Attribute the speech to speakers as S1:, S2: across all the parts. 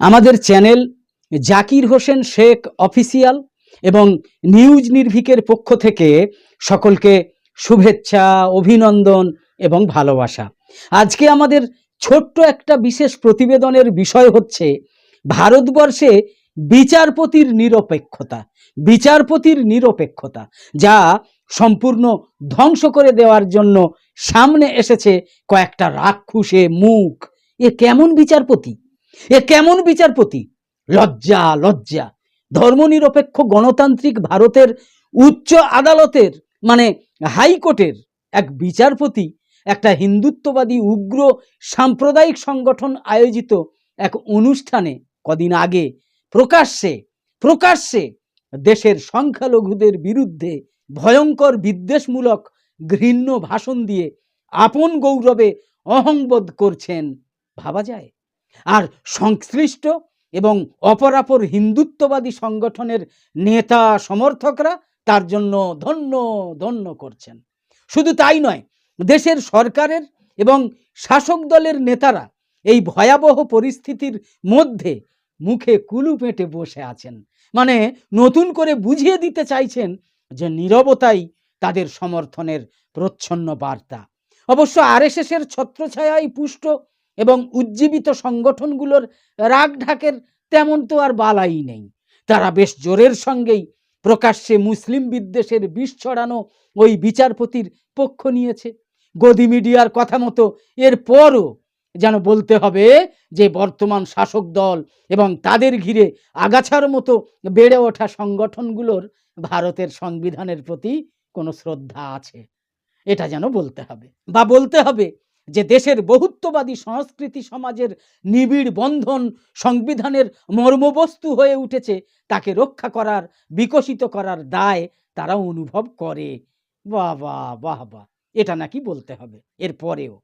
S1: আমাদের channel Zakir Hossain Sheikh official এবং news নির্ভিকের পক্ষ থেকে সকলকে শুভেচ্ছা, অভিনন্দন এবং ভালোবাসা। আজকে আমাদের ছোট্ট একটা বিশেষ প্রতিবেদনের বিষয় হচ্ছে ভারতবর্ষে বিচারপতির নিরপেক্ষতা বিচারপতির নিরপেক্ষতা যা সম্পূর্ণ ধ্বংস করে দেওয়ার জন্য সামনে এসেছে কয়েকটা রাক্ষুসে মুখ। এ কেমন বিচারপতি? এ কেমন বিচারপতি? লজ্জা লজ্জা। ধর্মনিরপেক্ষ গণতান্ত্রিক ভারতের উচ্চ আদালতের মানে হাইকোর্টের এক বিচারপতি, একটা হিন্দুত্ববাদী উগ্র সাম্প্রদায়িক সংগঠন আয়োজিত এক অনুষ্ঠানে কদিন আগে প্রকাশ্যে প্রকাশ্যে দেশের সংখ্যালঘুদের বিরুদ্ধে ভয়ঙ্কর বিদ্বেষমূলক ঘৃণ্য ভাষণ দিয়ে আপন গৌরবে অহংবোধ করছেন, ভাবা যায়? আর সংশ্লিষ্ট এবং অপরাপর হিন্দুত্ববাদী সংগঠনের নেতা সমর্থকরা তার জন্য ধন্য ধন্য করছেন। শুধু তাই নয়, দেশের সরকারের এবং শাসক দলের নেতারা এই ভয়াবহ পরিস্থিতির মধ্যে মুখে কুলু পেটে বসে আছেন। মানে নতুন করে বুঝিয়ে দিতে চাইছেন যে নীরবতাই তাদের সমর্থনের প্রচ্ছন্ন বার্তা। অবশ্য আরএসএসের ছত্রছায়ায় পুষ্ট এবং উজ্জীবিত সংগঠনগুলোর রাগ ঢাকের তেমন তো আর বালাই নেই। তারা বেশ জোরের সঙ্গেই প্রকাশ্যে মুসলিম বিদ্বেষের বিষ ছড়ানো ওই বিচারপতির পক্ষ নিয়েছে। গদি মিডিয়ার কথা মতো এর পরও যেন বলতে হবে যে, বর্তমান শাসক দল এবং তাদের ঘিরে আগাছার মতো বেড়ে ওঠা সংগঠনগুলোর ভারতের সংবিধানের প্রতি কোনো শ্রদ্ধা আছে। এটা যেন বলতে হবে বা বলতে হবে। যে দেশের বহুত্ববাদী সংস্কৃতি সমাজের নিবিড় বন্ধন সংবিধানের মর্মবস্তু হয়ে উঠেছে, তাকে রক্ষা করার, বিকশিত করার দায় তারা অনুভব করে। বাহ বাহ বাহ বাহ। এটা নাকি বলতে হবে। এর পরেও,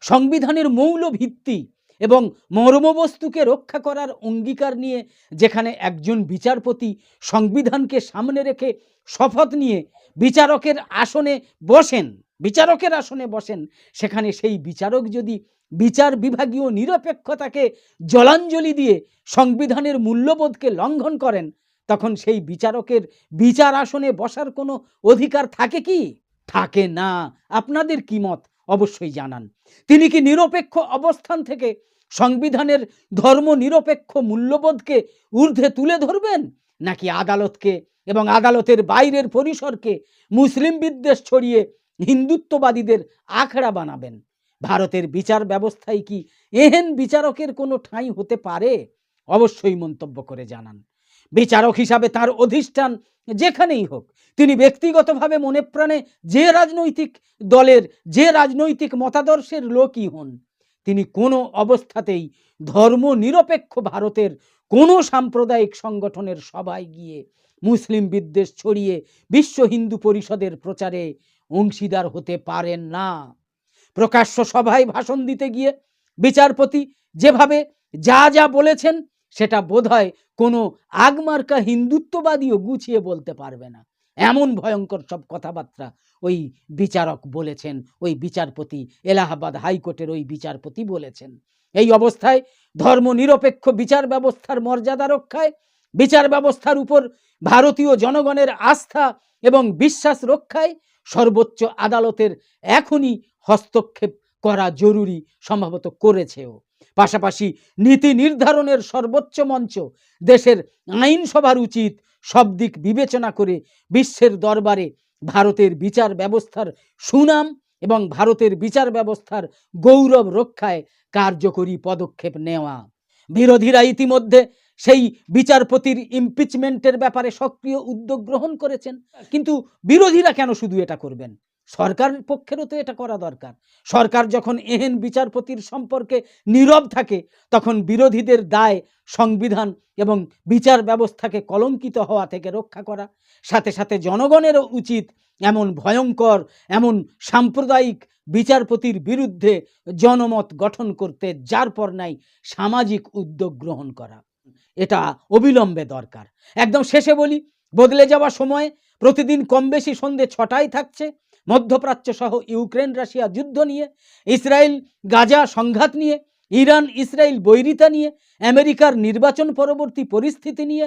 S1: সংবিধানের মৌল ভিত্তি এবং মর্মবস্তুকে রক্ষা করার অঙ্গীকার নিয়ে যেখানে একজন বিচারপতি সংবিধানকে সামনে রেখে শপথ নিয়ে বিচারকের আসনে বসেন বিচারকের আসনে বসেন, সেখানে সেই বিচারক যদি বিচার বিভাগীয় নিরপেক্ষতাকে জলাঞ্জলি দিয়ে সংবিধানের মূল্যবোধকে লঙ্ঘন করেন, তখন সেই বিচারকের বিচার আসনে বসার কোনো অধিকার থাকে কি? থাকে না। আপনাদের কি মত? অবশ্যই জানান। তিনি কি নিরপেক্ষ অবস্থান থেকে সংবিধানের ধর্ম নিরপেক্ষ মূল্যবোধকে ঊর্ধ্বে তুলে ধরবেন, নাকি আদালতকে এবং আদালতের বাইরের পরিসরকে মুসলিম বিদ্বেষ ছড়িয়ে হিন্দুত্ববাদীদের আখড়া বানাবেন। ভারতের বিচার ব্যবস্থায় কি এহেন বিচারকের কোনো ঠাঁই হতে পারে? অবশ্যই মন্তব্য করে জানান। বিচারক হিসাবে তার অধিষ্ঠান যেখানেই হোক, তিনি ব্যক্তিগতভাবে মনে প্রাণে যে রাজনৈতিক দলের, যে রাজনৈতিক মতাদর্শের লোকই হন, তিনি কোনো অবস্থাতেই ধর্ম নিরপেক্ষ ভারতের কোনো সাম্প্রদায়িক সংগঠনের সভায় গিয়ে মুসলিম বিদ্বেষ ছড়িয়ে বিশ্ব হিন্দু পরিষদের প্রচারে অংশীদার হতে পারেন না। প্রকাশ্য সভায় ভাষণ দিতে গিয়ে বিচারপতি যেভাবে যা যা বলেছেন, সেটা বোধহয় কোনো আগমার্কা হিন্দুত্ববাদীও গুছিয়ে বলতে পারবে না। এমন ভয়ঙ্কর সব কথাবার্তা ওই বিচারক বলেছেন, ওই বিচারপতি, এলাহাবাদ হাইকোর্টের ওই বিচারপতি বলেছেন। এই অবস্থায় ধর্ম নিরপেক্ষ বিচার ব্যবস্থার মর্যাদা রক্ষায় বিচার ব্যবস্থার উপর ভারতীয় জনগণের আস্থা এবং বিশ্বাস রক্ষায় সর্বোচ্চ আদালতের এখনই হস্তক্ষেপ করা জরুরি, সম্ভবত করেছেও। পাশাপাশি নীতি নির্ধারণের সর্বোচ্চ মঞ্চ দেশের আইনসভার উচিত সব দিক বিবেচনা করে বিশ্বের দরবারে ভারতের বিচার ব্যবস্থার সুনাম এবং ভারতের বিচার ব্যবস্থার গৌরব রক্ষায় কার্যকরী পদক্ষেপ নেওয়া। বিরোধীরা ইতিমধ্যে সেই বিচারপতির ইমপিচমেন্টের ব্যাপারে সক্রিয় উদ্যোগ গ্রহণ করেছেন। কিন্তু বিরোধীরা কেন শুধু এটা করবেন? সরকারের পক্ষেরও তো এটা করা দরকার। সরকার যখন এহেন বিচারপতির সম্পর্কে নীরব থাকে, তখন বিরোধীদের দায় সংবিধান এবং বিচার ব্যবস্থাকে কলঙ্কিত হওয়া থেকে রক্ষা করা। সাথে সাথে জনগণেরও উচিত এমন ভয়ঙ্কর, এমন সাম্প্রদায়িক বিচারপতির বিরুদ্ধে জনমত গঠন করতে, যার পর নাই সামাজিক উদ্যোগ গ্রহণ করা। এটা অবিলম্বে দরকার। একদম শেষে বলি, বদলে যাওয়া সময়ে, প্রতিদিন কম বেশি সন্ধে ছটায় থাকছে। মধ্যপ্রাচ্য সহ ইউক্রেন, রাশিয়া যুদ্ধ নিয়ে, ইসরায়েল, গাজা সংঘাত নিয়ে, ইরান, ইসরায়েল বৈরিতা নিয়ে, আমেরিকার নির্বাচন পরবর্তী পরিস্থিতি নিয়ে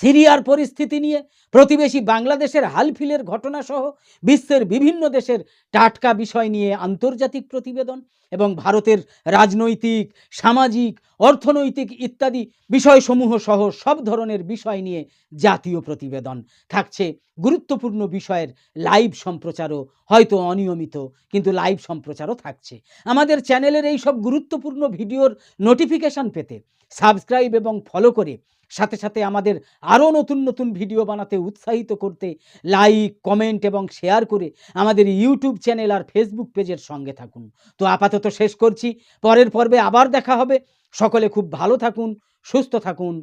S1: সিরিয়ার পরিস্থিতি নিয়ে প্রতিবেশী বাংলাদেশের হালফিলের ঘটনাসহ বিশ্বের বিভিন্ন দেশের টাটকা বিষয় নিয়ে আন্তর্জাতিক প্রতিবেদন এবং ভারতের রাজনৈতিক, সামাজিক, অর্থনৈতিক ইত্যাদি বিষয়সমূহ সহ সব ধরনের বিষয় নিয়ে জাতীয় প্রতিবেদন থাকছে গুরুত্বপূর্ণ বিষয়ের লাইভ সম্প্রচারও হয়তো অনিয়মিত, কিন্তু লাইভ সম্প্রচারও থাকছে। আমাদের চ্যানেলের এই সব গুরুত্বপূর্ণ ভিডিওর নোটিফিকেশন পেতে সাবস্ক্রাইব এবং ফলো করে সাথে সাথে আমাদের আরও নতুন নতুন ভিডিও বানাতে উৎসাহিত করতে লাইক কমেন্ট এবং শেয়ার করে আমাদের ইউটিউব চ্যানেল আর ফেসবুক পেজের সঙ্গে থাকুন। তো আপাতত শেষ করছি, পরের পর্বে আবার দেখা হবে। সকলে খুব ভালো থাকুন, সুস্থ থাকুন।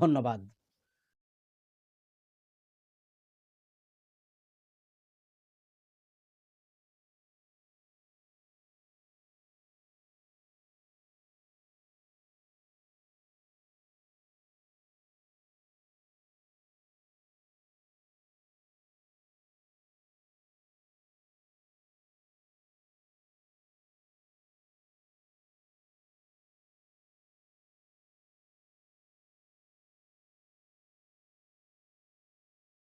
S1: ধন্যবাদ।